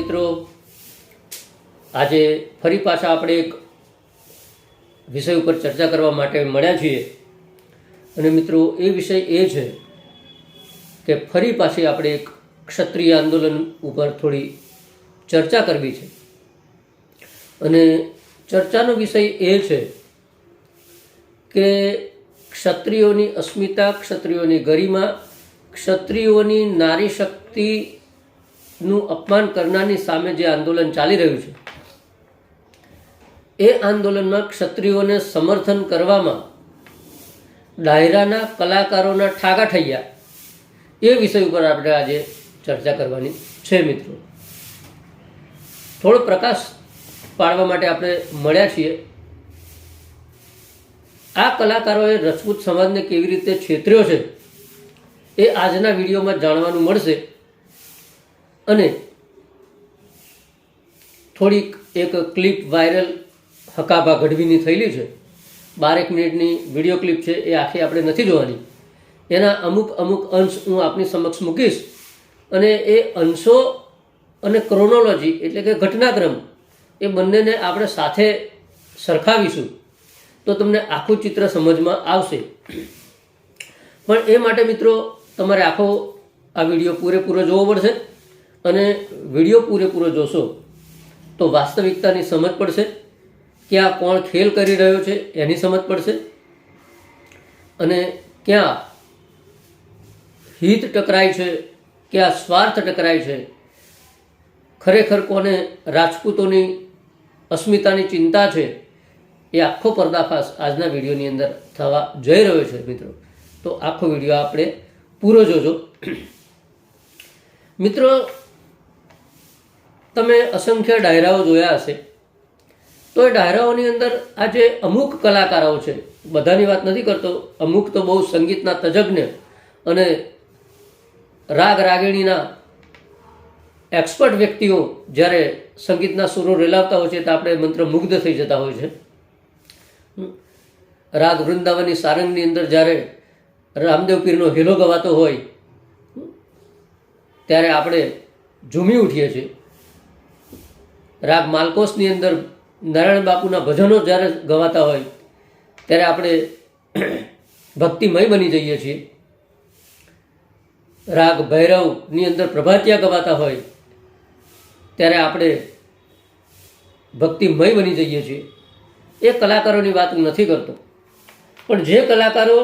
મિત્રો, આજે ફરી પાછા આપણે એક વિષય ઉપર ચર્ચા કરવા માટે મળ્યા છીએ. અને મિત્રો, એ વિષય એ છે કે ફરી પાછી આપણે એક ક્ષત્રિય આંદોલન ઉપર થોડી ચર્ચા કરવી છે. અને ચર્ચાનો વિષય એ છે કે ક્ષત્રિયોની અસ્મિતા, ક્ષત્રિયોની ગરિમા, ક્ષત્રિયોની નારી શક્તિનું અપમાન કરનારની સામે જે આંદોલન ચાલી રહ્યું છે, એ આંદોલનમાં ક્ષત્રિયોને સમર્થન કરવામાં ડાયરાના કલાકારોના ઠાગા ઠૈયા, એ વિષય ઉપર આપણે આજે ચર્ચા કરવાની છે મિત્રો. થોડો પ્રકાશ પાડવા માટે આપણે મળ્યા છીએ. આ કલાકારોએ રજપૂત સમાજને કેવી રીતે છેતર્યો છે, એ આજના વિડીયોમાં જાણવાનું મળશે. અને થોડીક એક ક્લિપ વાયરલ હકાભા ગઢવીની થયેલી છે. બારેક મિનિટની વીડિયો ક્લિપ છે, એ આખી આપણે નથી જોવાની. એના અમુક અમુક અંશ હું આપની સમક્ષ મૂકીશ. અને એ અંશો અને ક્રોનોલોજી એટલે કે ઘટનાક્રમ, એ બંનેને આપણે સાથે સરખાવીશું. તો તમને આખું ચિત્ર સમજમાં આવશે. પણ એ માટે મિત્રો, તમારે આખો આ વીડિયો પૂરેપૂરો જોવો પડશે. અને વીડિયો પૂરેપૂરો જોશો, તો વાસ્તવિકતાની સમજ પડશે ક્યાં કોણ ખેલ કરી રહ્યો છે, એની સમજ પડશે. અને ક્યાં હિત ટકરાય છે, ક્યાં સ્વાર્થ ટકરાય છે. ખરેખર કોને રાજપૂતોની અસ્મિતાની ચિંતા છે, એ આખો પર્દાફાશ આજના વિડીયોની અંદર થવા જઈ રહ્યો છે, મિત્રો. તો આખો વીડિયો આપણે પૂરો જોજો. મિત્રો તમે અસંખ્ય ડાયરાઓ જોયા હશે. તો એ ડાયરાઓની અંદર આ જે અમુક કલાકારો છે, બધાની વાત નથી કરતો, અમુક તો બહુ સંગીતના તજજ્ઞ અને રાગ રાગિણીના એક્સપર્ટ વ્યક્તિઓ જ્યારે સંગીતના સુરો રેલાવતા હોય છે, તો આપણે મંત્ર મુગ્ધ થઈ જતા હોય છે. રાગ વૃંદાવનની સારંગની અંદર જ્યારે રામદેવ પીરનો હેલો ગવાતો હોય, ત્યારે આપણે ઝૂમી ઉઠીએ છીએ. રાગ માલકોશની અંદર નારાયણ બાપુના ભજનો જ્યારે ગવાતા હોય, ત્યારે આપણે ભક્તિમય બની જઈએ છીએ. રાગ ભૈરવની અંદર પ્રભાતિયા ગવાતા હોય, ત્યારે આપણે ભક્તિમય બની જઈએ છીએ. એ કલાકારોની વાત હું નથી કરતો. પણ જે કલાકારો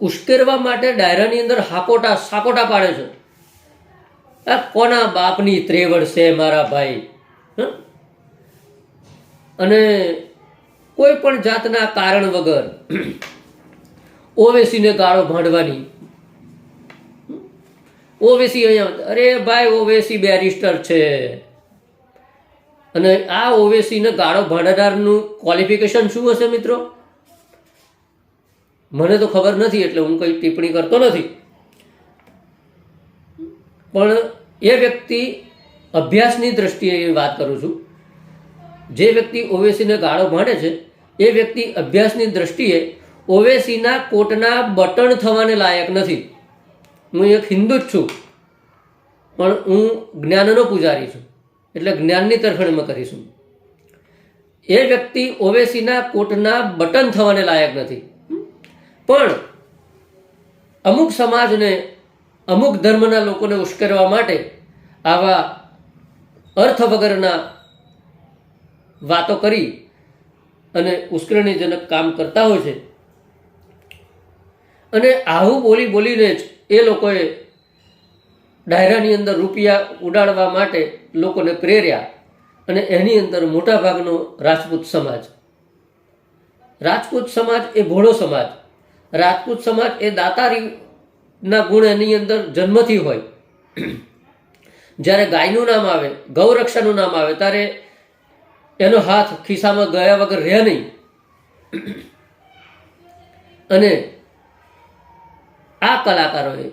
ઉશ્કેરવા માટે ડાયરાની અંદર હાકોટા સાકોટા પાડે છે, આ કોના બાપની ત્રેવડ છે મારા ભાઈ? અને કોઈ પણ જાતના કારણ વગર ઓવેસીને ગાળો ભાંડવાની. ઓવેસી અહીંયા અરે ભાઈ, ઓવેસી બેરિસ્ટર છે. અને આ ઓવેસીને ગાળો ભાંડનારનું ક્વોલિફિકેશન શું હશે મિત્રો? મને તો ખબર નથી એટલે હું કંઈ ટિપ્પણી કરતો નથી. પણ એ વ્યક્તિ અભ્યાસની દ્રષ્ટિએ વાત કરું છું. જે વ્યક્તિ ઓવેસીને ગાળો ભણે છે, એ વ્યક્તિ અભ્યાસની દ્રષ્ટિએ ઓવેસીના કોટના બટન થવાને લાયક નથી. હું એક હિન્દુ જ છું, પણ હું જ્ઞાનનો પૂજારી છું, એટલે જ્ઞાનની તરફેણમાં કરીશું એ વ્યક્તિ ઓવેસીના કોટના બટન થવાને લાયક નથી. પણ અમુક સમાજને, અમુક ધર્મના લોકોને ઉશ્કેરવા માટે આવા અર્થ વગરના વાતો કરી અને ઉશ્કેરણીજનક કામ કરતા હોય છે. અને આવું બોલી બોલીને જ એ લોકોએ ડાયરાની અંદર રૂપિયા ઉડાડવા માટે લોકોને પ્રેર્યા અને એની અંદર મોટાભાગનો રાજપૂત સમાજ. રાજપૂત સમાજ એ ભોળો સમાજ. રાજપૂત સમાજ એ દાતારીના ગુણ એની અંદર જન્મથી હોય. જ્યારે ગાયનું નામ આવે, ગૌરક્ષાનું નામ આવે, ત્યારે એનો હાથ ખિસ્સામાં ગયા વગર રહે નહીં. અને આ કલાકારોએ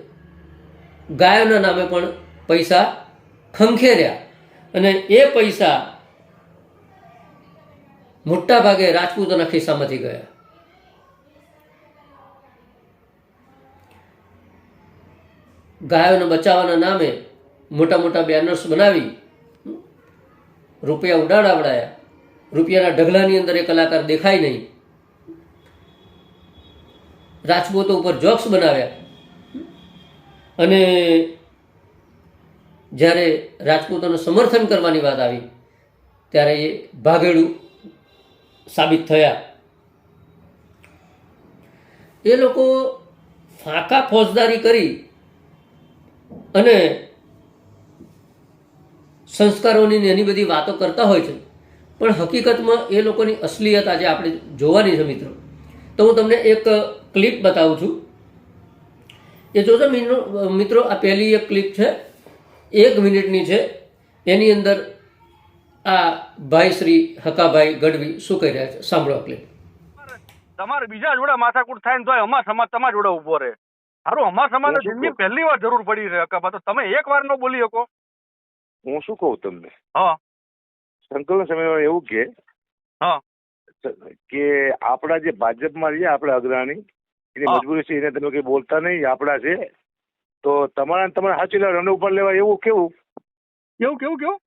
ગાયોના નામે પણ પૈસા ખંખેર્યા અને એ પૈસા મોટા ભાગે રાજપૂતોના ખિસ્સામાંથી ગયા. ગાયોને બચાવવાના નામે મોટા મોટા બેનર્સ બનાવી રૂપિયા ઉડાડાવડાયા. રૂપિયાના ઢગલાની અંદર એ કલાકાર દેખાય નહીં. રાજપૂતો ઉપર જોક્સ બનાવ્યા. અને જ્યારે રાજપૂતોનું સમર્થન કરવાની વાત આવી, ત્યારે એ ભાગેડું સાબિત થયા. એ લોકો ફાંકા ફોજદારી કરી અને સંસ્કારોની એની બધી વાતો કરતા હોય છે. પણ હકીકતમાં એ લોકોની અસલિયત આજે આપણે જોવાની છે મિત્રો. તો હું તમને એક ક્લિપ બતાવું છું. એ જોજો મિત્રો મિત્રો આ પહેલી એક ક્લિપ છે. એક મિનિટની છે. એની અંદર આ ભાઈ શ્રી હકાભાઈ ગઢવી શું કહી રહ્યા છે? સાંભળો ક્લિપ. તમારે બીજા જોડે માથાકૂટ થાય ને તો અમાર સમાજ તમારા જોડે ઊભો રહે. સારું અમાર સમાજને જિંદગી પહેલી વાર જરૂર પડી રહે હકાબા તો તમે એક વાર ન બોલી શકો. હું શું કહું તમને? હા. સંકલન સમયમાં એવું કે હા. કે આપણા જે ભાજપમાં છે આપણા અગ્રણી એની મજબૂરી છે એને તમે કઈ બોલતા નહીં આપણા છે. તો તમારા તમારે સાચી લેવા રન ઉપર લેવા એવું કેવું? કેવું કેવું કેવું?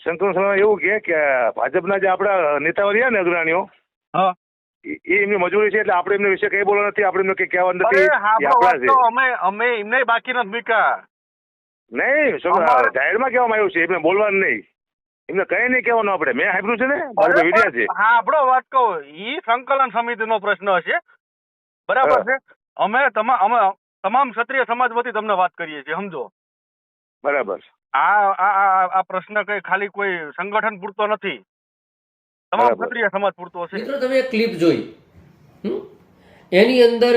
સંકલન સમય એવું કે કે ભાજપના જે આપણા નેતાઓ રહ્યા ને અગ્રણીઓ હા. એ એમની મજૂરી છે એટલે આપણે એમને વિશે કઈ બોલવા નથી આપણે એમને કઈ કહેવા નથી અમે અમે એમને બાકી નથી મૂક્યા. નહીં શું જાહેરમાં કહેવામાં આવ્યું છે એમને બોલવાનું નહીં. એમને કઈ નહીં કહેવાનું આપણે. મેં સાંભળ્યું છે ને? મારી વિડિયા છે. હા આપણો વાત કહો. ઈ સંકલન સમિતિનો પ્રશ્ન હશે બરાબર છે? અમે તમા અમે તમામ ક્ષત્રિય સમાજ વતી તમને વાત કરીએ છીએ સમજો. બરાબર. આ આ આ- આ પ્રશ્ન કઈ ખાલી કોઈ સંગઠન પૂરતો નથી. તમામ ક્ષત્રિય સમાજ પૂરતો છે. મિત્રો તમે એક ક્લિપ જોઈ. એની અંદર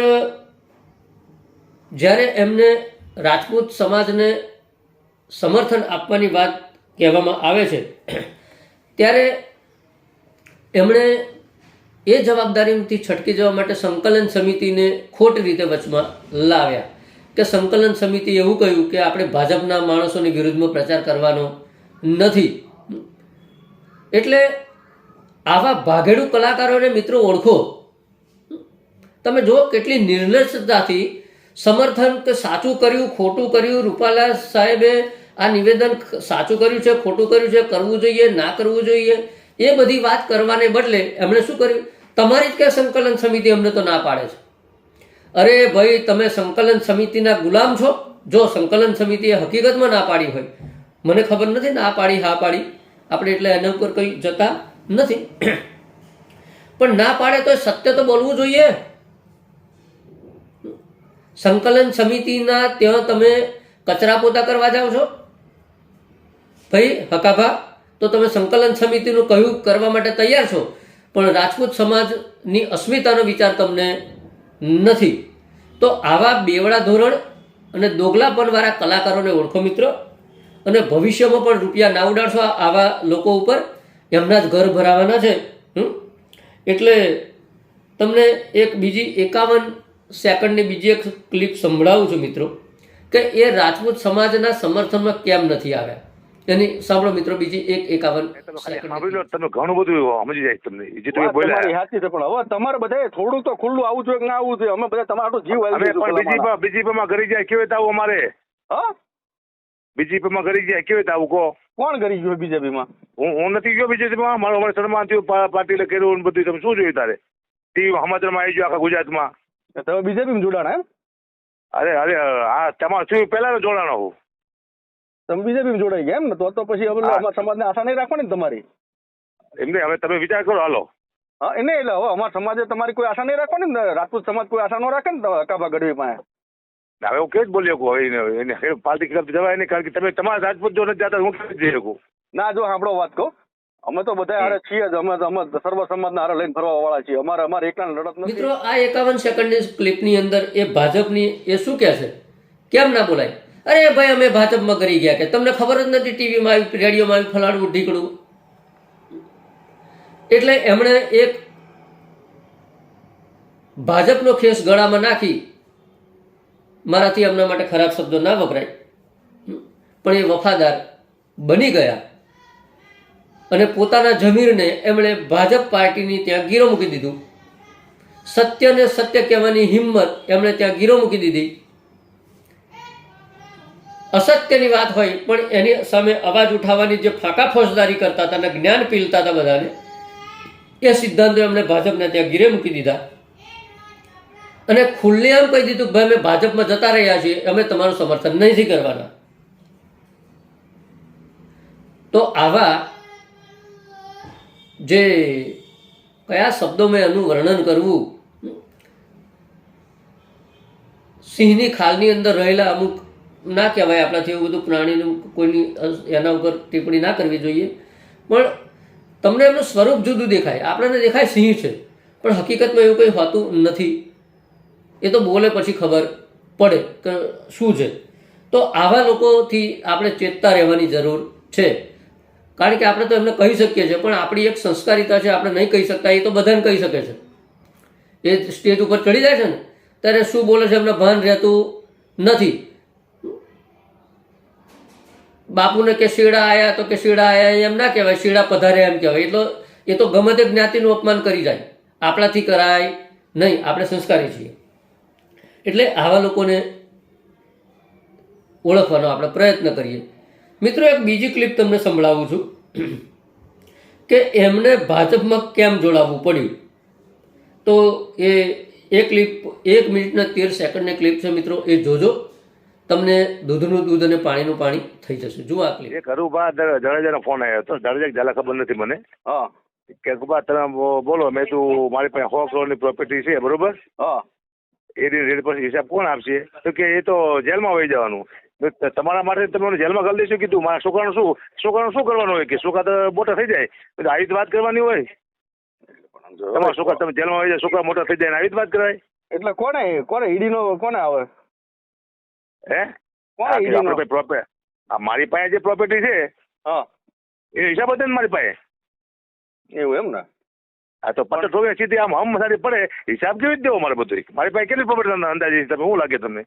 જ્યારે એમને રાજપૂત સમાજને સમર્થન આપવાની વાત કહેવામાં આવે છે. ત્યારે એમણે એ જવાબદારીથી છટકી જવા માટે સંકલન સમિતિને ખોટ રીતે વચમાં લાવ્યા કે સંકલન સમિતિ એવું કહ્યું કે આપણે ભાજપના માણસોની વિરુદ્ધમાં પ્રચાર કરવાનો નથી. એટલે આવા ભાગેડુ કલાકારોને મિત્રો ઓળખો. તમે જુઓ કેટલી નિર્લજ્જતાથી સમર્થન કે સાચું કર્યું, ખોટું કર્યું, રૂપાલા સાહેબે આ નિવેદન સાચું કર્યું છે, ખોટું કર્યું છે, કરવું જોઈએ, ના કરવું જોઈએ, એ બધી વાત કરવાને બદલે એમણે શું કર્યું? તમારી જ કે સંકલન સમિતિ અમને તો ના પાડે છે. અરે ભાઈ, તમે સંકલન સમિતિના ગુલામ છો? જો સંકલન સમિતિએ હકીકતમાં ના પાડી હોય, મને ખબર નથી ના પાડી, હા પાડી. આપણે એટલે એના ઉપર કંઈ જતા નથી. પણ ના પાડે તો સત્ય તો બોલવું જોઈએ. સંકલન સમિતિના ત્યાં તમે કચરા પોતા કરવા જાઓ છો? ભાઈ, હકાભા, તો તમે સંકલન સમિતિનું કહ્યું કરવા માટે તૈયાર છો? પણ રાજપૂત સમાજની અસ્મિતાનો વિચાર તમને નથી. તો આવા બેવડા ધોરણ અને દોગલાપણવાળા કલાકારોને ઓળખો મિત્રો. અને ભવિષ્યમાં પણ રૂપિયા ના ઉડાડશો આવા લોકો ઉપર? એમના જ ઘર ભરાવાના છે? એટલે તમને એક બીજી એકાવન સેકન્ડની બીજી એક ક્લિપ સંભળાવું છું મિત્રો કે એ રાજપૂત સમાજના સમર્થનમાં કેમ નથી આવ્યા? એની સાંભળો મિત્રો બીજી એક એકાવન તમે ઘણું બધું સમજી જાય તમને જે તમે બોલ્યા. તમારી સાચી છે પણ હવે તમારે બધા થોડું તો ખુલ્લું આવું જોઈએ ના આવું જોઈએ? અમે બધા તમારો આટલો જીવ અમે પણ બીજી પણ માં ઘરી જાય કેવી રીતે આવું અમારે? હા? બીજી પણ ઘરી જાય કેવી રીતે આવું કહો? કોણ કરી ગયો બીજેપીમાં હું હું નથી ગયો બીજેપીમાં માં મારો અમારે સન્માન થયું પા- પાટીલે કર્યું બધું તમે શું જોયું તારે? ટીવી સમાચારમાં આવી ગયો આખા ગુજરાતમાં. તમે બીજેપીમાં જોડાણા એમ? અરે અરે આ તમારે શું પહેલા જોડાણો હું તમે બીજેપીમાં જોડાઈ ગયા એમ? ને તો તો પછી હવે સમાજને આશા નહીં રાખવાની તમારી? એમને હવે તમે વિચાર કરો હાલો. હા એને એટલે હવે અમારા સમાજે તમારી કોઈ આશા નહીં રાખવાની ને? રાજપૂત સમાજ કોઈ આશા ન રાખે ને કાબા ગઢવી પાસે? હવે હું કેવી જ બોલી શકું? હવે એને પાર્ટી ખિલાફ જવાય નહીં કારણ કે તમે તમારા રાજપૂત જો નથી જતા હું કેવી જઈ શકું? ના જો સાંભળો વાત કહું. અમે તો બધા હારે છીએ જ. અમે અમે સર્વ સમાજના હારે લઈને ફરવા વાળા છીએ. અમારે અમારે એકલા લડત નથી. મિત્રો, આ એકાવન સેકન્ડની ક્લિપની અંદર એ ભાજપની એ શું કહે છે? કેમ ના બોલાય? અરે ભાઈ, અમે ભાજપમાં કરી ગયા કે તમને ખબર જ નથી ટીવીમાં આવી રેડિયોમાં આવી ફલાડવું ઢીકડું? એટલે એમણે એક ભાજપનો ખેસ ગળામાં નાખી. મારાથી એમના માટે ખરાબ શબ્દો ના વપરાય. પણ એ વફાદાર બની ગયા. અને પોતાના જમીરને એમણે ભાજપ પાર્ટીની ત્યાં ગીરો મૂકી દીધું. સત્યને સત્ય કહેવાની હિંમત એમણે ત્યાં ગીરો મૂકી દીધી. અસત્યની વાત હોય, પણ એની સામે અવાજ ઉઠાવવાની જે ફાંકા ફોજદારી કરતા હતા અને જ્ઞાન પીલતા હતા બધાને, એ સિદ્ધાંતો એમણે ભાજપને ત્યાં ગીરે મૂકી દીધા. અને ખુલ્લેઆમ કહી દીધું ભાઈ, અમે ભાજપમાં જતા રહ્યા છીએ, અમે તમારું સમર્થન નથી કરવાના. તો આવા જે કયા શબ્દોમાં એનું વર્ણન કરવું, સિંહની ખાલની અંદર રહેલા અમુક ના કહેવાય આપણાથી એવું બધું પ્રાણીનું કોઈની એના ઉપર ટિપ્પણી ના કરવી જોઈએ. પણ તમને એમનું સ્વરૂપ જુદું દેખાય. આપણને દેખાય સિંહ છે. પણ હકીકતમાં એવું કંઈ હોતું નથી. એ તો બોલે પછી ખબર પડે કે શું છે. તો આવા લોકોથી આપણે ચેતતા રહેવાની જરૂર છે. કારણ કે આપણે તો એમને કહી શકીએ છીએ, પણ આપણી એક સંસ્કારિતા છે, આપણે નહીં કહી શકતા, એ તો બધાને કહી શકે છે. એ સ્ટેજ ઉપર ચડી જાય છે ને, ત્યારે શું બોલે છે, એમને ભાન રહેતું નથી. બાપુને કે શીડા આયા, તો કે શીડા આયા એમ ના કહેવાય શીડા પધારે એમ કહેવાય. એટલો, એ તો ગમે તે જ્ઞાતિનું અપમાન કરી જાય. આપણાથી કરાય નહીં, આપણે સંસ્કારી છીએ. એટલે આવા લોકોને ઓળખવાનો આપણે પ્રયત્ન કરીએ. મિત્રો એક બીજી ક્લિપ તમને સંભળાવું છું કે એમને ભાજપમાં કેમ જોડાવવું પડ્યું તો એ એ ક્લિપ એક મિનિટના તેર સેકન્ડની ક્લિપ છે મિત્રો એ જોજો તમને દૂધનું દૂધ અને પાણીનું પાણી થઈ જશે જુઓ આ ક્લિપ એક હરુભા જાડેજાનો ફોન આવ્યો હતો જાડેજા ઝાલા ખબર નથી મને હા કે હરુભા તમે બોલો મેં તું મારી પાસે સો કરોડની પ્રોપર્ટી છે બરોબર હા એ રેટ પર હિસાબ કોણ આપશે તો કે એ તો જેલમાં વહી જવાનું તમારા માટે તમે જેલમાં કરી દઈશું કીધું. મારા છોકરાનું શું? છોકરાનું શું કરવાનું હોય કે છોકરા તો મોટા થઈ જાય? આવી વાત કરવાની હોય? તમારા છોકરા તમે જેલમાં આવી જાય છોકરા મોટા થઈ જાય ને આવી વાત કરાય? એટલે કોને કોને ઈડીનો કોને આવે? હે? કોને ઈડીનો? પ્રોપર આ મારી પાસે જે પ્રોપર્ટી છે હા. એ હિસાબ હતો ને મારી પાસે. એવું એમ ને? આ તો પટ્ટો ઠોકે સીધી આમ હમ સારી પડે. હિસાબ કેવી રીતે દેવો મારે બધું મારી પાસે કેટલી પ્રોપર્ટી અંદાજે? તમે શું લાગે તમને?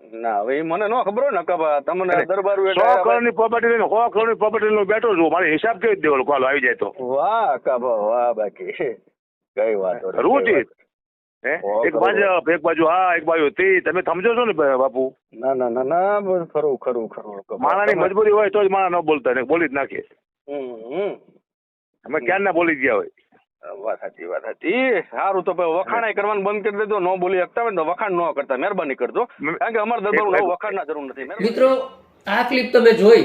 ના હવે મને ન ખબર હોય ને તમને દરબારું સો એટલે કરોડની પ્રોપર્ટી લઈને સો કરોડની પ્રોપર્ટી લઈને બેઠો છું. મારે હિસાબ કેવી રીતે દેવો કોલ આવી જાય તો. વાહ કાબા વાહ બાકી. કઈ વાત હે? એક બાજુ એક બાજુ હા એક બાજુ તે. તમે સમજો છો ને બાપુ? ના ના ના ના ખરું ખરું ખરું. ખરું માણાની મજબૂરી હોય તો જ માણા ન બોલતા ને બોલી જ નાખે હમ હમ. અમે ક્યાં ના બોલી ગયા હોય? વાત સાચી વાત સાચી. સારું તો ભાઈ વખાણાય કરવાનું બંધ કરી દેજો ન બોલી શકતા હોય તો વખાણ ન કરતા મહેરબાની કરજો. કારણ કે અમારા દરબાર વખાણ ના જરૂર નથી મિત્રો આ ક્લિપ તમે જોઈ.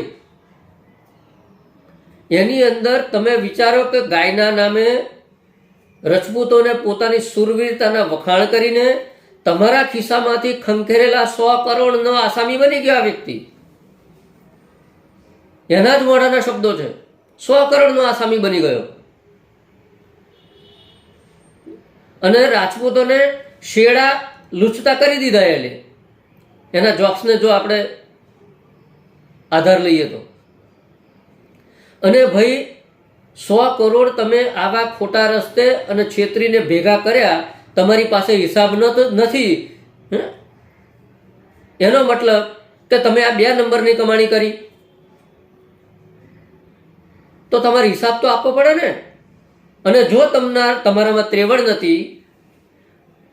એની અંદર તમે વિચારો કે ગાયના નામે રજપૂતોને પોતાની સુરવીરતાના વખાણ કરીને તમારા ખિસ્સામાંથી ખંખેરેલા સો કરોડનો આસામી બની ગયો આ વ્યક્તિ. એના જ મોઢાના શબ્દો છે. સો કરોડનો આસામી બની ગયો. અને રાજપૂતોને શેડા લૂછતા કરી દીધા એટલે એના જોક્સને જો આપણે આધાર લઈએ તો. અને ભાઈ, સો કરોડ તમે આવા ખોટા રસ્તે અને છેતરીને ભેગા કર્યા, તમારી પાસે હિસાબ નથી? એનો મતલબ કે તમે આ બે નંબરની કમાણી કરી. તો તમારે હિસાબ તો આપવો પડે ને? અને જો તમને તમારામાં ત્રેવડ નથી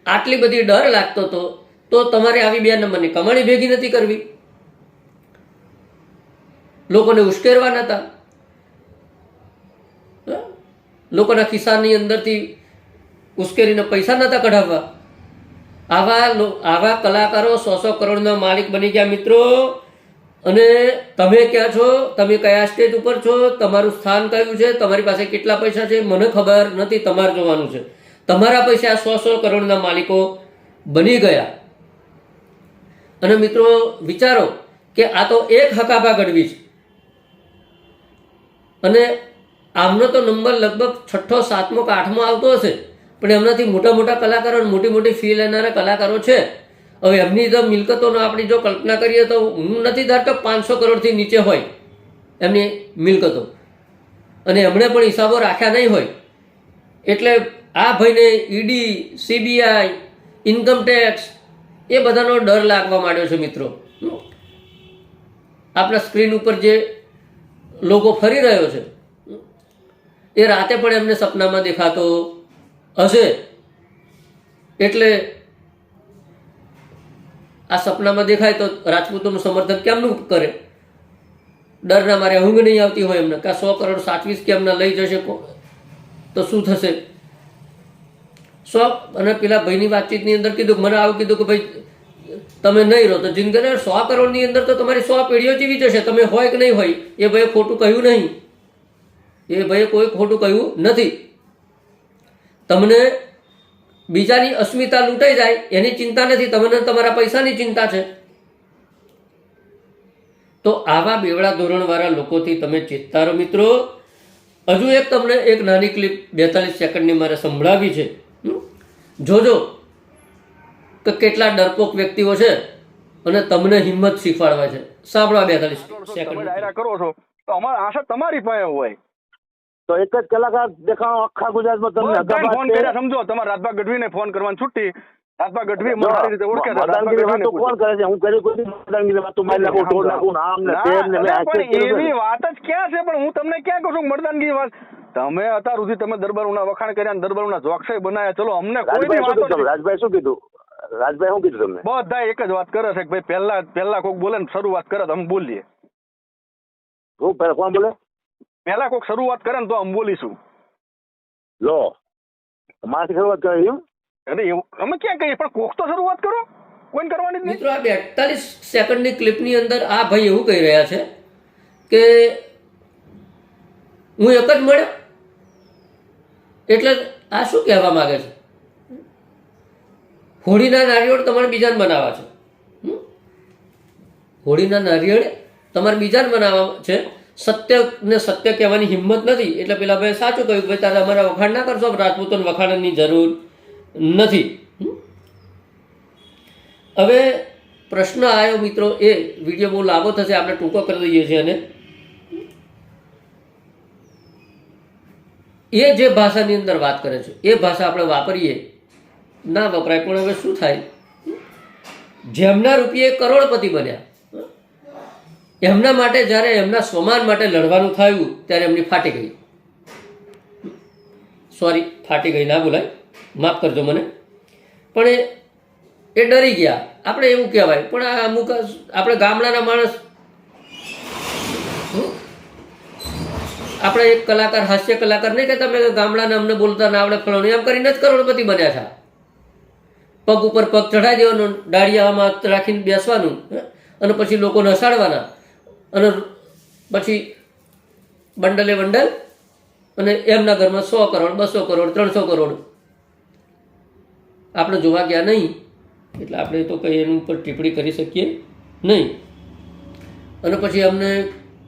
આટલી બધી ડર લાગતો તો તો તમારે આવી બે નંબરની કમાણી ભેગી નથી કરવી. લોકોને ઉશ્કેરવા નતા લોકોના ખિસ્સાની અંદરથી ઉશ્કેરીને પૈસા નતા કઢાવવા. આવા આવા કલાકારો સો સો કરોડના માલિક બની ગયા મિત્રો. અને તમે ક્યાં છો? તમે કયા સ્ટેજ ઉપર છો? તમારું સ્થાન કયું છે? તમારી પાસે કેટલા પૈસા છે? મને ખબર નથી, તમારે જોવાનું છે. તમારા પૈસા સો સો કરોડના માલિકો બની ગયા. અને મિત્રો, વિચારો કે આ તો એક હકાભા ગઢવી છે. અને આમનો તો નંબર લગભગ છઠ્ઠો, સાતમો કે આઠમો આવતો હશે. પણ એમનાથી મોટા મોટા કલાકારો અને મોટી મોટી ફી લેનારા કલાકારો છે. હવે એમની તો મિલકતોનો આપણી જો કલ્પના કરીએ તો હું નથી ધારતો પાંચસો કરોડથી નીચે હોય એમની મિલકતો. અને એમણે પણ હિસાબો રાખ્યા નહીં હોય. એટલે આ ભાઈને ઈડી, સીબીઆઈ ઇન્કમટેક્સ એ બધાનો ડર લાગવા માંડ્યો છે મિત્રો. આપણા સ્ક્રીન ઉપર જે લોકો ફરી રહ્યો છે એ રાતે પણ એમને સપનામાં દેખાતો હશે. એટલે આ સપનામાં દેખાય તો રાજપૂતોનું સમર્થન કેમનું કરે? ડરના મારે ઊંઘ નહીં આવતી હોય એમને. કાં સો કરોડ સાચવીસ કે એમને લઈ જશે તો શું થશે? સો અને પેલા ભાઈની વાતચીતની અંદર કીધું, મને આવું કીધું કે ભાઈ, તમે નહીં રહો. તો જિંદગી સો કરોડની અંદર તો તમારી સો પેઢીઓ જીવી જશે. તમે હોય કે નહીં હોય, એ ભાઈએ ખોટું કહ્યું નહીં. એ ભાઈએ કોઈ ખોટું કહ્યું નથી. તમને બીજાની અસ્મિતા લૂંટાઈ જાય, એની ચિંતા નથી. તમને તમારા પૈસાની ચિંતા છે. તો આવા બેવડા ધોરણવાળા લોકોથી તમે ચેતતા રહો, મિત્રો. હજુ એક તમને એક નાની ક્લિપ બેતાલીસ સેકન્ડની મારે સંભળાવી છે. જોજો કે કેટલા ડરપોક વ્યક્તિઓ છે અને તમને હિંમત શીખવાડવા છે. સાંભળવા બેતાલીસ સેકન્ડ ડાયરા કરો છો. તો અમારી આશા તમારી પાસે હોય. તો એક જ કલાકાર દેખાણો આખા ગુજરાતમાં તમને ફોન કર્યા સમજો. તમારે રાતભાગ ગઢવીને ફોન કરવાની છૂટી રાજભા ગઢવી સારી રીતે ઓળખે છે વાતો કોણ કરે છે? હું કરી કોઈ દી વાત તો મારી નાખું તોડ નાખું આમ ને તેમ ને પણ એવી વાત જ ક્યાં છે? પણ હું તમને ક્યાં કહું છું મરદાનગી વાત તમે અત્યાર સુધી તમે દરબારોના વખાણ કર્યા દરબારોના જોક્ષય બનાયા ચલો અમને કોઈ શું વાતો રાજભાઈ શું કીધું? રાજભાઈ શું કીધું તમને? બધા એક જ વાત કરે છે કે ભાઈ પહેલા પહેલા કોક બોલે ને શરૂઆત કરે તો અમે બોલીએ. હું પહેલા કોણ બોલે? પહેલા કોક શરૂઆત કરે ને તો અમે બોલીશું. લો મારાથી શરૂઆત કરી એમ અરે એવું, અમે ક્યાં કહીએ? પણ કોક તો શરૂઆત કરો. કોઈ કરવાની મિત્રો, આ બેતાલીસ સેકન્ડની ક્લિપની અંદર આ ભાઈ એવું કહી રહ્યા છે કે હું એક જ મળ્યો? એટલે આ શું કહેવા માગે છે? હોળીના નારિયેળ તમારે બીજાને બનાવવા છે? હોળીના નારિયેળ તમારે બીજાને બનાવવા છે. સત્ય ને સત્ય કહેવાની હિંમત નથી. એટલે પેલા ભાઈ સાચું કહ્યું ભાઈ તારે અમારા વખાણ ના કરશો રાજપૂતોને વખાણની જરૂર નથી? હવે પ્રશ્ન આવ્યો મિત્રો એ, વીડિયો બહુ લાંબો થશે, આપણે ટૂંકો કરી દઈએ છીએ અને એ જે ભાષાની અંદર વાત કરે છે, એ ભાષા આપણે વાપરીએ, ના વપરાય, પણ હવે શું થાય? જેમના રૂપિયે કરોડપતિ બન્યા, એમના માટે જ્યારે એમના સ્વમાન માટે લડવાનું થયું, ત્યારે એમની ફાટી ગઈ. સોરી ફાટી ગઈ, ના બોલાય. માફ કરજો મને. પણ એ ડરી ગયા. આપણે એવું કહેવાય, પણ આ અમુક આપણે ગામડાના માણસ? આપણે એક કલાકાર, હાસ્ય કલાકાર નહીં કે તમે ગામડાના અમને બોલતા ના આવડે ફલાણું. એમ કરીને જ કરોડપતિ બન્યા હતા પગ ઉપર પગ ચઢાઈ દેવાનો દાળિયામાં રાખીને બેસવાનું અને પછી લોકોને હસાડવાના. અને પછી બંડલે બંડલ, અને એમના ઘરમાં સો કરોડ, બસો કરોડ, ત્રણસો કરોડ આપણે જોવા ગયા નહીં, એટલે આપણે તો કંઈ એની ઉપર ટિપ્પણી કરી શકીએ નહીં. અને પછી અમને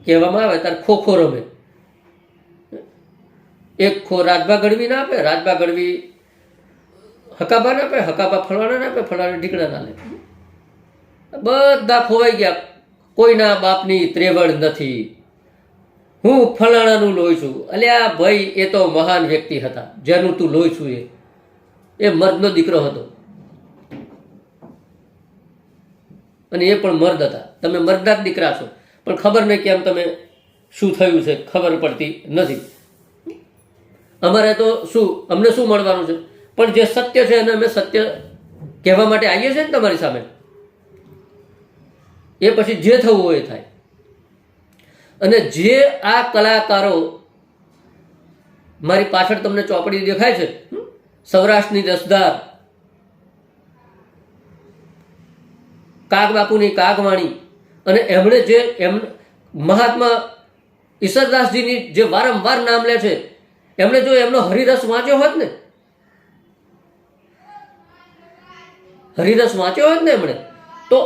કહેવામાં આવે ત્યારે ખો ખો રમે. એક ખો રાજભા ગઢવી ના આપે, રાજભા ગળવી હકાબા ના આપે હકાબા ફલાણા ના આપે, ફલાણા ઢીકણા ના લે બધા ખોવાઈ ગયા. કોઈના બાપની ત્રેવડ નથી. હું ફલાણાનું લોહી છું. અલ્યા ભાઈ, એ તો મહાન વ્યક્તિ હતા. જેનું તું લોહી છું એ. એ મર્દનો દીકરો હતો. અને એ પણ મર્દ હતા. તમે મર્દના જ દીકરા છો. પણ ખબર નહીં કેમ તમે શું થયું છે, ખબર પડતી નથી. અમારે તો શું, અમને શું મળવાનું છે? પણ જે સત્ય છે એને અમે સત્ય કહેવા માટે આવીએ છીએ ને તમારી સામે. એ પછી જે થવું હોય એ થાય. અને જે આ કલાકારો મારી પાછળ તમને ચોપડી દેખાય છે સૌરાષ્ટ્રની રસદાર કાગબાપુની કાગવાણી અને એમણે જે એમ મહાત્મા ઈશ્વરદાસજીની જે વારંવાર નામ લે છે, એમણે જો એમનો હરિરસ વાંચ્યો હોત ને, હરિરસ વાંચ્યો હોત ને એમણે, તો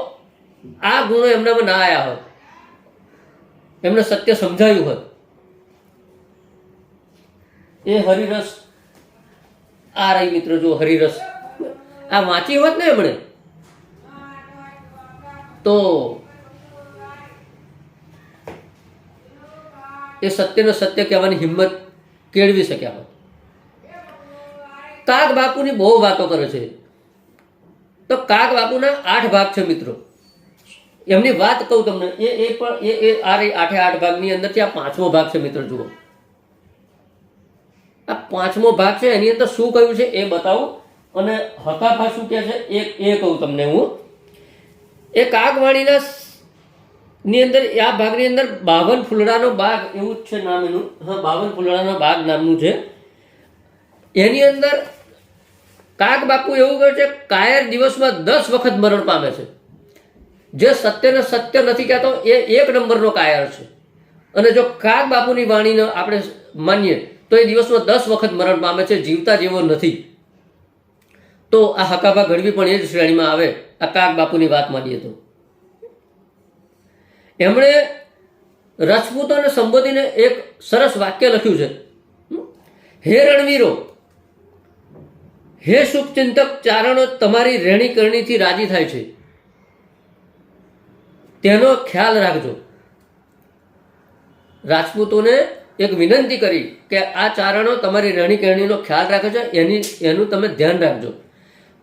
આ ગુણો એમનામાં ના આવ્યા હોત. એમને સત્ય સમજાયું હોત. એ હરિરસ આ રહી મિત્રો, જો હરિરસ. આ વાંચી હોત ને એમણે, તો એ સત્યને સત્ય કહેવાની હિંમત કેળવી શક્યા હોત. કાગ બાપુની બહુ વાતો કરે છે. તો કાગ બાપુના આઠ ભાગ છે મિત્રો. એમની વાત કહું તમને, એ એ પણ એ આ રહી આઠે આઠ ભાગની અંદર ત્યાં પાંચમો ભાગ છે મિત્રો, જુઓ. આ પાંચમો ભાગ છે, એની અંદર શું કહ્યું છે એ બતાવું. અને હકાફા શું કહે છે? એ એ કહું તમને હું. એ કાગવાણીના ની અંદર, આ ભાગની અંદર બાવન ફૂલડાનો બાગ, એવું જ છે નામ એનું. હા, બાવન ફૂલડાનો બાગ નામનું છે. એની અંદર કાગ બાપુ એવું કહે છે, કાયર દિવસમાં દસ વખત મરણ પામે છે. જે સત્યને સત્ય નથી કહેતો, એ એક નંબરનો કાયર છે. અને જો કાગ બાપુની વાણીને આપણે માનીએ તો એ દિવસમાં દસ વખત મરણ પામે છે, જીવતા જેવો નથી. તો આ હકાભા ગઢવી પણ એ જ શ્રેણીમાં આવે. આ કાક બાપુની વાત માનીએ તો. એમણે રાજપૂતોને સંબોધીને એક સરસ વાક્ય લખ્યું છે. હે રણવીરો, હે શુભચિંતક ચારણો તમારી રહેણી કરણીથી રાજી થાય છે. તેનો ખ્યાલ રાખજો. રાજપૂતોને એક વિનંતી કરી કે આ ચારણો તમારી રહેણી કહેણીનો ખ્યાલ રાખે છે, એની એનું તમે ધ્યાન રાખજો.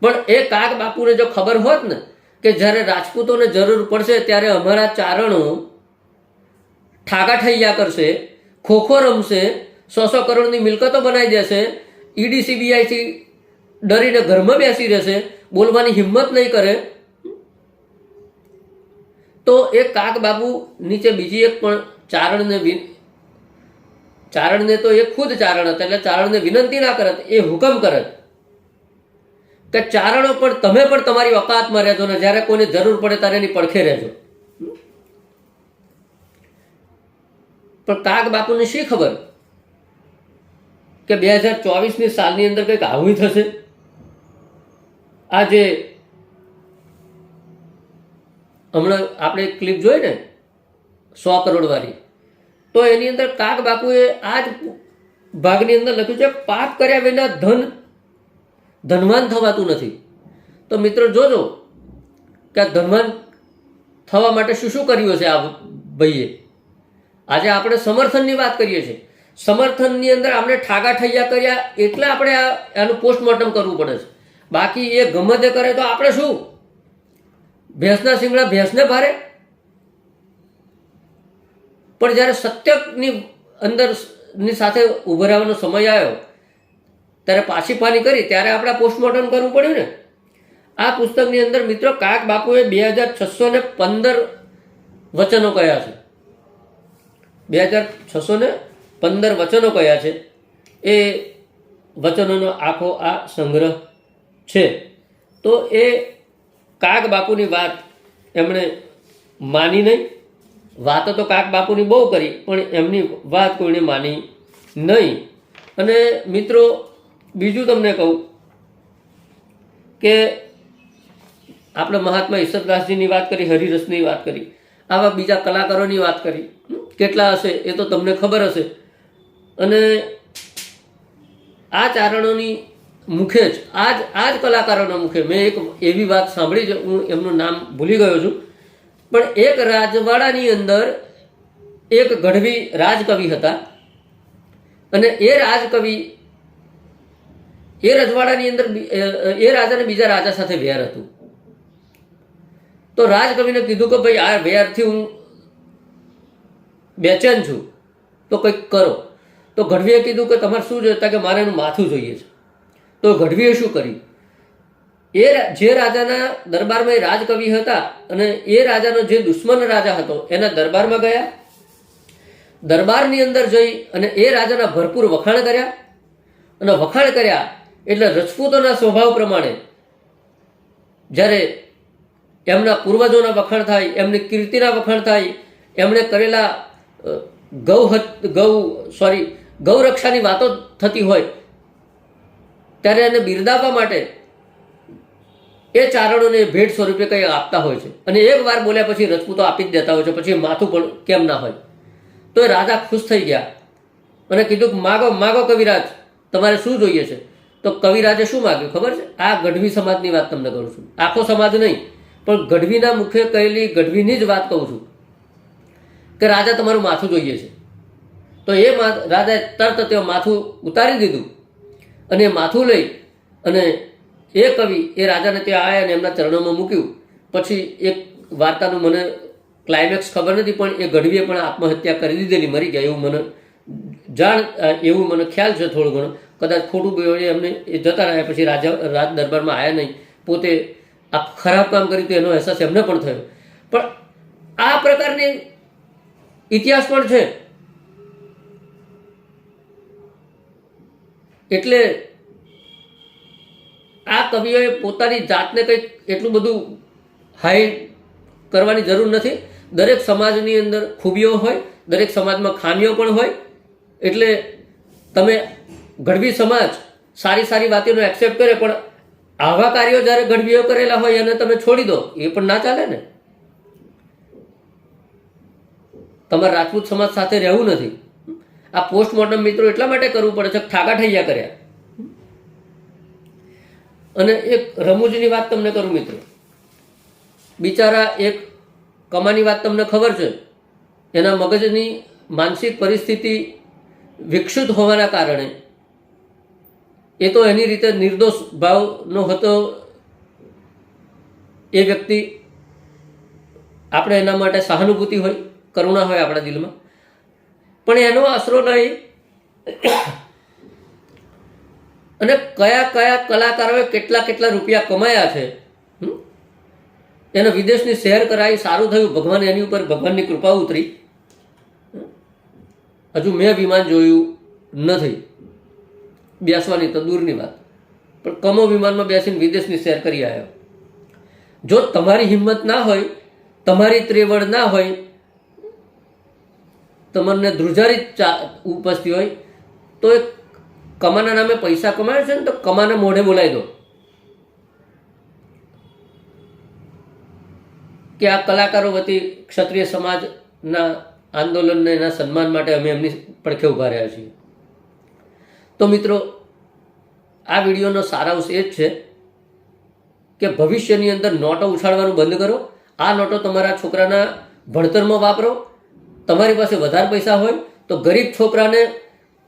પણ એ કાક બાપુને જો ખબર હોત ને કે જ્યારે રાજપૂતોને જરૂર પડશે ત્યારે અમારા ચારણો ઠાકા ઠૈયા કરશે, ખોખો રમશે સો સો કરોડની મિલકતો બનાવી દેશે, ઈડી સીબીઆઈથી ડરીને ઘરમાં બેસી રહેશે, બોલવાની હિંમત નહીં કરે, તો એ કાક બાપુ નીચે બીજી એક પણ ચારણને ચારણને તો એ ખુદ ચારણ હતા, એટલે ચારણને વિનંતી ના કરત, એ હુકમ કરત. કે ચારણો પણ તમે પણ તમારી ઓકાતમાં રહેજો ને જ્યારે કોઈને જરૂર પડે ત્યારે એની પડખે રહેજો. પણ કાગ બાપુને શી ખબર? કે બે હજાર ચોવીસની સાલની અંદર કંઈક આવું થશે? આ જે હમણાં આપણે ક્લિપ જોઈ ને? સો કરોડ વાળી તો એની અંદર કાક બાપુએ આ જ ભાગની અંદર લખ્યું છે, પાપ કર્યા વિના ધન, ધનવાન થવાતું નથી. તો મિત્રો જોજો કે ધનવાન થવા માટે શું શું કર્યું હશે આ ભાઈએ? આજે આપણે સમર્થનની વાત કરીએ છીએ. સમર્થનની અંદર આપણે ઠાગા ઠૈયા કર્યા એટલે આપણે આ એનું પોસ્ટમોર્ટમ કરવું પડે છે. બાકી એ ગમે તે કરે તો આપણે શું? ભેંસના શિંગડા ભેંસને ભારે પણ જ્યારે સત્યની અંદરની સાથે ઊભો રહેવાનો સમય આવ્યો, ત્યારે પાછી પાની કરી, ત્યારે આપણે પોસ્ટમોર્ટમ કરવું પડ્યું ને. આ પુસ્તકની અંદર મિત્રો કાક બાપુએ બે હજાર છસો ને પંદર વચનો કયા છે? બે હજાર છસો ને પંદર વચનો કયા છે? એ વચનોનો આખો આ સંગ્રહ છે. તો એ કાગ બાપુની વાત એમણે માની નહીં. વાતો તો કાક બાપુની બહુ કરી, પણ એમની વાત કોઈને માની નહીં. અને મિત્રો, બીજું તમને કહું કે આપણે મહાત્મા ઈશ્વરદાસજીની વાત કરી, હરિરસની વાત કરી, આવા બીજા કલાકારોની વાત કરી કેટલા હશે એ તો તમને ખબર હશે. અને આ ચારણોની મુખે જ આ જ આ જ કલાકારોના મુખે મેં એક એવી વાત સાંભળી છે, હું એમનું નામ ભૂલી ગયો છું. પણ એક રાજવાડાની અંદર એક ગઢવી રાજકવિ હતા. અને એ રાજકવિ એ રજવાડાની અંદર એ રાજાને બીજા રાજા સાથે વેર હતું. તો રાજકવિને કીધું કે ભાઈ, આ વેરથી હું બેચેન છું, તો કંઈક કરો. તો ગઢવીએ કીધું કે તમારે શું જોતા કે મારે એનું માથું જોઈએ છે. તો ગઢવીએ શું કર્યું? એ જે રાજાના દરબારમાં રાજકવિ હતા અને એ રાજાનો જે દુશ્મન રાજા હતો, એના દરબારમાં ગયા. દરબારની અંદર જઈ અને એ રાજાના ભરપૂર વખાણ કર્યા. અને વખાણ કર્યા એટલે રજપૂતોના સ્વભાવ પ્રમાણે જ્યારે એમના પૂર્વજોના વખાણ થાય, એમની કીર્તિના વખાણ થાય, એમણે કરેલા ગૌ ગૌ, સોરી, ગૌરક્ષાની વાતો થતી હોય, ત્યારે એને બિરદાવવા માટે એ ચારણોને ભેટ સ્વરૂપે કંઈ આપતા હોય છે. અને એક વાર બોલ્યા પછી રજપૂતો આપી જ દેતા હોય છે. પછી માથું પણ કેમ ના હોય. તો એ રાજા ખુશ થઈ ગયા અને કીધું કે માગો માગો કવિરાજ, તમારે શું જોઈએ છે? તો કવિરાજે શું માગ્યું ખબર છે? આ ગઢવી સમાજની વાત તમને કરું છું. આખો સમાજ નહીં, પણ ગઢવીના મુખે કહેલી ગઢવીની જ વાત કહું છું કે રાજા તમારું માથું જોઈએ છે. તો એ રાજાએ તરત તે માથું ઉતારી દીધું અને માથું લઈ અને એ કવિ એ રાજાને ત્યાં આવ્યા અને એમના ચરણોમાં મૂક્યું. પછી એક વાર્તાનું મને ક્લાઇમેક્સ ખબર નથી, પણ એ ગઢવીએ પણ આત્મહત્યા કરી દીધેલી, મરી ગયા એવું મને જાણ એવું મને ખ્યાલ છે થોડું ઘણું. કદાચ ખોટું બોલે એમને એ જતા રહ્યા, પછી રાજા, રાજ દરબારમાં આવ્યા નહીં. પોતે આ ખરાબ કામ કર્યું તો એનો અહેસાસ એમને પણ થયો. પણ આ પ્રકારની ઇતિહાસ પણ છે. એટલે આ કવિઓએ પોતાની જાતને કંઈક એટલું બધું હાઈ કરવાની જરૂર નથી. દરેક સમાજની અંદર ખૂબીઓ હોય, દરેક સમાજમાં ખામીઓ પણ હોય. એટલે તમે ગઢવી સમાજ સારી સારી વાતોનો એક્સેપ્ટ કરે, પણ આવા કાર્યો જ્યારે ગઢવીઓ કરેલા હોય, એને તમે છોડી દો. એ પણ ના ચાલે ને. તમારે રાજપૂત સમાજ સાથે રહેવું નથી. આ પોસ્ટમોર્ટમ મિત્રો એટલા માટે કરવું પડે છે ઠાકા ઠૈયા કર્યા. અને એક રમૂજની વાત તમને કરું મિત્રો. બિચારા એક કમાની વાત તમને ખબર છે? એના મગજની માનસિક પરિસ્થિતિ વિકસિત હોવાના કારણે એ તો એની રીતે નિર્દોષ ભાવનો હતો. એ વ્યક્તિ આપણે એના માટે સહાનુભૂતિ હોય, કરુણા હોય આપણા દિલમાં. પણ એનો આશરો નહીં અને કયા કયા કલાકારોએ કેટલા કેટલા રૂપિયા કમાયા છે? એને વિદેશની શેર કરાવી સારું થયું. ભગવાન એની ઉપર ભગવાનની કૃપા ઉતરી. હજુ મેં વિમાન જોયું નથી. બેસવાની તો દૂરની વાત. પણ કમો વિમાનમાં બેસીને વિદેશની શેર કરી આવ્યો. જો તમારી હિંમત ના હોય, તમારી ત્રેવડ ના હોય, તમને ધ્રુજારી ઉપજતી હોય, તો એ કમાના નામે પૈસા કમાય છે ને તો કમાના મોઢે બોલાવી દો. કે આ કલાકારો વતી ક્ષત્રિય સમાજના આંદોલનને એના સન્માન માટે અમે એમની પડખે ઊભા રહ્યા છીએ. તો મિત્રો, આ વિડીયોનો સારાંશ એ જ છે કે ભવિષ્યની અંદર નોટો ઉછાળવાનું બંધ કરો. આ નોટો તમારા છોકરાના ભણતરમાં વાપરો. તમારી પાસે વધારે પૈસા હોય તો ગરીબ છોકરાને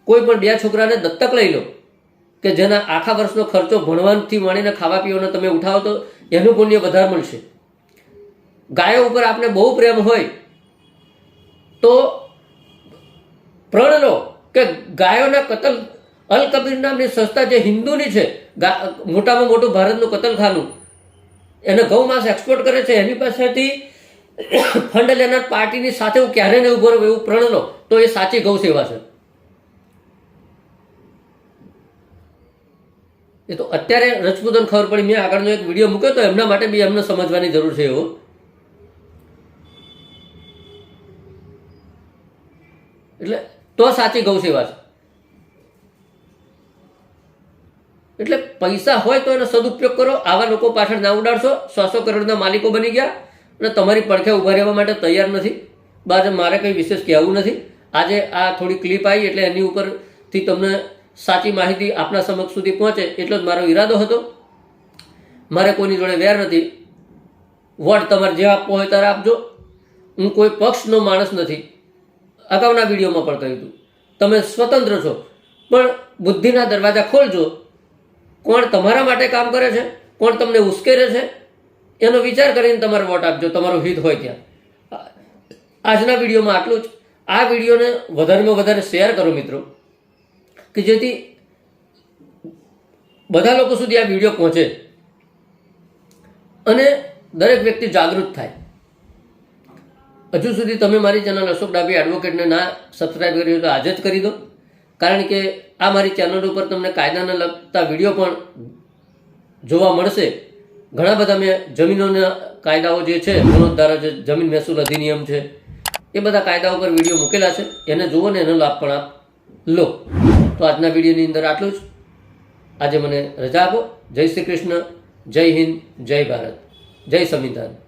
કોઈ પણ બે છોકરાને દત્તક લઈ લો કે જેના આખા વર્ષનો ખર્ચો ભણવાથી માંડીને ખાવા પીવાનો તમે ઉઠાવો તો એનું પુણ્ય વધારે મળશે. ગાયો ઉપર આપણે બહુ પ્રેમ હોય તો પ્રણ લો કે ગાયોના કતલ, અલ કબીર નામની સંસ્થા જે હિન્દુની છે મોટામાં મોટું ભારતનું કતલખાનું, એને ગૌ માંસ એક્સપોર્ટ કરે છે, એની પાસેથી ફંડ લેનાર પાર્ટીની સાથે હું ક્યારે નહીં ઊભો રહું એવું પ્રણ લો તો એ સાચી ગૌ સેવા છે. એ તો અત્યારે રજપૂતોને ખબર પડી, મેં આગળનો એક વીડિયો મૂક્યો તો એમના માટે બી એમને સમજવાની જરૂર છે એવો. એટલે તો સાચી ગૌ સેવા છે એટલે પૈસા હોય તો એનો સદુપયોગ કરો, આવા લોકો પાછળ ના ઉડાડશો, સો સો કરોડના માલિકો બની ગયા અને તમારી પડખે ઊભા રહેવા માટે તૈયાર નથી. બાદ મારે કંઈ વિશેષ કહેવું નથી. આજે આ થોડી ક્લિપ આવી એટલે એની ઉપરથી તમને સાચી માહિતી આપના સમક્ષ સુધી પહોંચે એટલો જ મારો ઈરાદો હતો. મારે કોઈની જોડે વેર નથી. વોટ તમારે જે આપવો હોય ત્યારે આપજો. હું કોઈ પક્ષનો માણસ નથી. અગાઉના વિડીયોમાં પણ કહ્યું હતું. તમે સ્વતંત્ર છો. પણ બુદ્ધિના દરવાજા ખોલજો. કોણ તમારા માટે કામ કરે છે? કોણ તમને ઉશ્કેરે છે? એનો વિચાર કરીને તમારે વોટ આપજો. તમારું હિત હોય ત્યાં. આજના વિડીયોમાં આટલું જ. આ વિડીયોને વધારેમાં વધારે શેર કરો મિત્રો. કે જેથી બધા લોકો સુધી આ વીડિયો પહોંચે. અને દરેક વ્યક્તિ જાગૃત થાય. હજુ સુધી તમે મારી ચેનલ અશોક ડાભી એડવોકેટને ના સબસ્ક્રાઈબ કરી તો આજે જ કરી દો. કારણ કે આ મારી ચેનલ ઉપર તમને કાયદાને લગતા વીડિયો પણ જોવા મળશે. ઘણા બધા મેં જમીનોના કાયદાઓ જે છે, ગુણોદ્ધારા છે જમીન મહેસૂલ અધિનિયમ છે, એ બધા કાયદા ઉપર વીડિયો મૂકેલા છે. એને જુઓ ને એનો લાભ પણ આપ લો. તો આજના વિડીયોની અંદર આટલું જ. આજે મને રજા આપો. જય શ્રી કૃષ્ણ. જય હિન્દ. જય ભારત. જય સંવિધાન.